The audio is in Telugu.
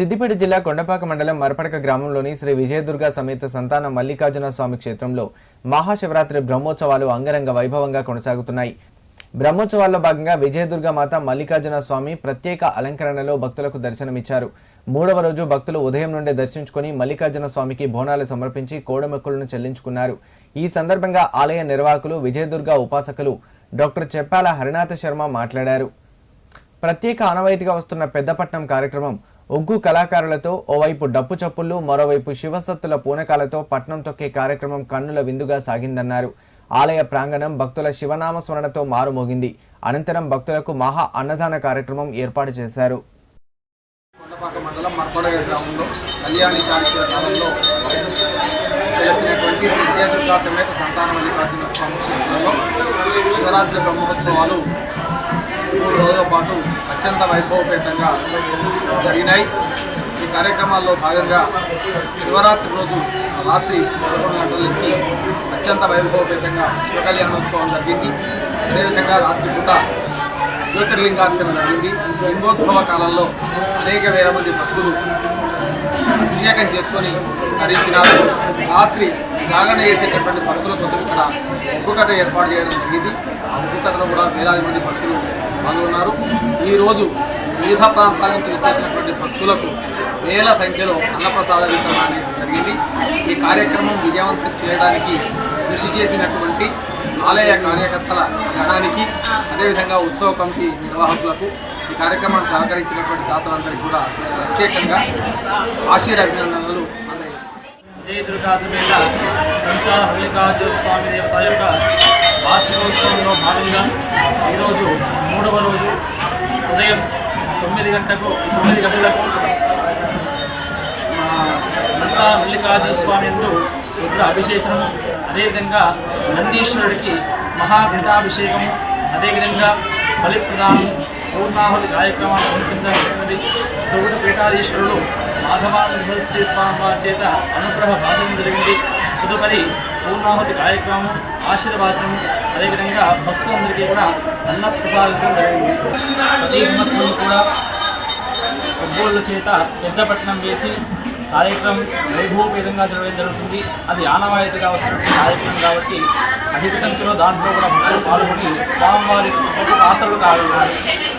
సిద్దిపేట జిల్లా కొండపాక మండలం మరపడక గ్రామంలోని శ్రీ విజయదుర్గ సమేత సంతాన మల్లికార్జున స్వామి క్షేత్రంలో మహాశివరాత్రి బ్రహ్మోత్సవాలు అంగరంగ వైభవంగా కొనసాగుతున్నాయి. బ్రహ్మోత్సవాల్లో భాగంగా విజయదుర్గ మాత మల్లికార్జున స్వామి ప్రత్యేక అలంకరణలో భక్తులకు దర్శనమిచ్చారు. మూడవ రోజు భక్తులు ఉదయం నుండే దర్శించుకుని మల్లికార్జున స్వామికి బోనాలు సమర్పించి కోడమెక్కులను చెల్లించుకున్నారు. ఈ సందర్భంగా ఆలయ నిర్వాహకులు విజయదుర్గ ఉపాసకులు డాక్టర్ చెప్పాల హరినాథ శర్మ మాట్లాడారు. ప్రత్యేక ఆనవాయితీగా వస్తున్న పెద్దపట్నం కార్యక్రమం ఒగ్గు కళాకారులతో ఓవైపు డప్పు చప్పుళ్ళు మరోవైపు శివసత్తుల పూనకాలతో పట్నం తొక్కే కార్యక్రమం కన్నుల విందుగా సాగిందన్నారు. ఆలయ ప్రాంగణం భక్తుల శివనామ స్మరణతో మారుమోగింది. అనంతరం భక్తులకు మహా అన్నదాన కార్యక్రమం ఏర్పాటు చేశారు. మండలం గ్రామంలో కళ్యాణి చాళుక్య గ్రామంలో సమేత సంతాన మల్లికార్జున స్వామి క్షేత్రంలో శివరాత్రి బ్రహ్మోత్సవాలు మూడు రోజుల పాటు అత్యంత వైభవపేతంగా జరిగినాయి. ఈ కార్యక్రమాల్లో భాగంగా శివరాత్రి రోజు రాత్రి పదకొండు గంటల నుంచి అత్యంత వైభవపేతంగా శివ కళ్యాణోత్సవం జరిగింది. అదేవిధంగా రాత్రి పూట జ్యోతిర్లింగార్చన జరిగింది. లింగోద్భవ కాలంలో అనేక వేల మంది భక్తులు అభిషేకం చేసుకొని ధరించినారు రాత్రి జాగరణ చేసేటటువంటి భక్తుల కోసం ఇక్కడ ఉప్పు ఏర్పాటు చేయడం జరిగింది. ఆ ఉప్పు కూడా వేలాది మంది భక్తులు పాల్గొన్నారు ఈరోజు వివిధ ప్రాంతాల నుంచి వచ్చేసినటువంటి భక్తులకు వేల సంఖ్యలో అన్నప్రసాద వితరణ అనేది జరిగింది. ఈ కార్యక్రమం విజయవంతం చేయడానికి కృషి చేసినటువంటి ఆలయ కార్యకర్తల గణానికి అదేవిధంగా ఉత్సవ కమిటీ నిర్వాహకులకు ఈ కార్యక్రమాన్ని సహకరించినటువంటి దాతలందరికీ కూడా ప్రత్యేకంగా ఆశీర్ అభినందనలు జయ దుర్గాసమేత సంత హరికాజు స్వామి దేవత యొక్క వార్షికోత్సవంలో భాగంగా ఈరోజు మూడవ రోజు ఉదయం తొమ్మిది గంటకు తొమ్మిది గంటలకు మా మల్లికార్జున స్వామి ఎందు రుద్ర అభిషేచనము అదేవిధంగా నందీశ్వరుడికి మహాఘటాభిషేకము అదేవిధంగా బలిప్రదానం పూర్ణాహుతి కార్యక్రమాలు సమర్పించబడుతున్నది తొగుడు పీఠాధీశ్వరుడు మాధవానంద సరస్వతి స్వామి వారి చేత అనుగ్రహ భాషణం జరిగింది. తదుపరి పూర్ణాహుతి కార్యక్రమం ఆశీర్వాచనం అదేవిధంగా భక్తులందరికీ కూడా అన్నప్రసాదించడం జరిగింది. ప్రతి సంవత్సరం కూడా ఒబ్బోళ్ళ చేత పెద్దపట్నం వేసి కార్యక్రమం వైభవపేతంగా జరగడం జరుగుతుంది. అది ఆనవాయితీగా వస్తున్నటువంటి కార్యక్రమం కాబట్టి అధిక సంఖ్యలో దాంట్లో కూడా భక్తులు పాల్గొని స్వామివారి పాత్రలు కాగలరు